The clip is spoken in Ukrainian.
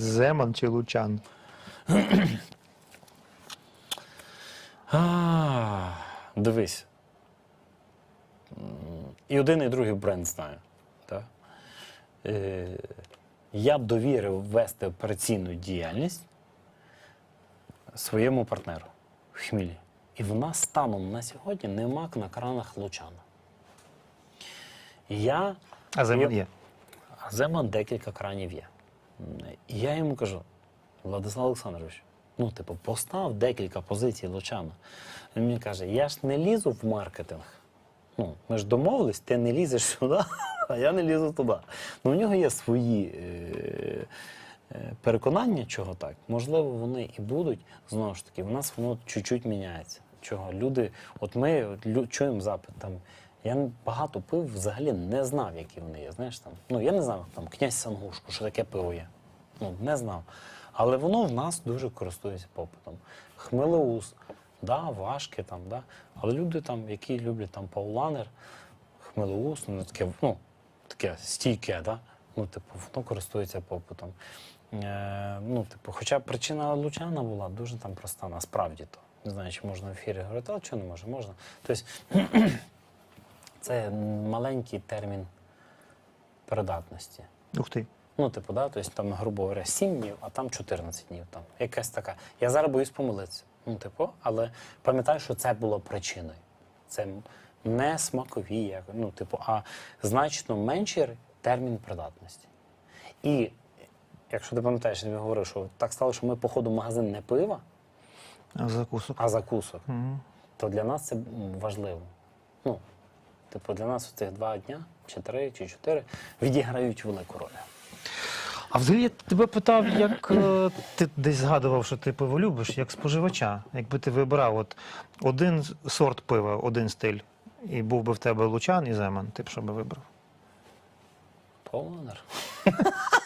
Земан чи Лучан? А, дивись. І один, і другий бренд знаю. Так? Е, я б довірив вести операційну діяльність своєму партнеру в Хмілі. І в нас станом на сьогодні нема на кранах Лучана. Я, А Земан є. а Земан декілька кранів є. І я йому кажу, Владислав Олександрович, ну, типу, постав декілька позицій Лучана. Він мені каже, я ж не лізу в маркетинг. Ну, ми ж домовились, ти не лізеш сюди, а я не лізу туди. Ну, у нього є свої е, е, переконання, чого так. Можливо, вони і будуть. Знову ж таки, в нас воно чуть-чуть міняється. Чого? Люди, от ми от лю- чуємо запит там. Я багато пив взагалі не знав, які вони є. Знаєш, там, ну, я не знав, там, князь Сангушку, що таке пиво є. Ну, не знав. Але воно в нас дуже користується попитом. Хмелеус, да, важке там, да. Але люди, там, які люблять там пауланер, хмелеус, ну, таке, ну, таке стійке, да? ну, типу, воно користується попитом. Е, ну, типу, хоча причина Лучана була дуже там проста, насправді то. Не знаю, чи можна в ефірі говорити, але чого не може, можна. Тобто, це маленький термін придатності. Ух ти. Ну, типу, да, тобто там, грубо говоря, 7 днів, а там 14 днів. Там. Якась така. Я зараз боюсь помилитися. Ну, типу, але пам'ятаю, що це було причиною. Це не смакові, як, ну, типу, а значно менший термін придатності. І якщо ти пам'ятаєш, я тобі говорив, що так стало, що ми походу в магазин не пива, А закусок. а закусок, Мгм. то для нас це важливо. Ну, типу, для нас цих два дня, чи три, чи чотири, відіграють велику роль. А взагалі я тебе питав, як е, ти десь згадував, що ти пиво любиш, як споживача. Якби ти вибирав от один сорт пива, один стиль, і був би в тебе Лучан і Земан, ти б що би вибрав? Полонер.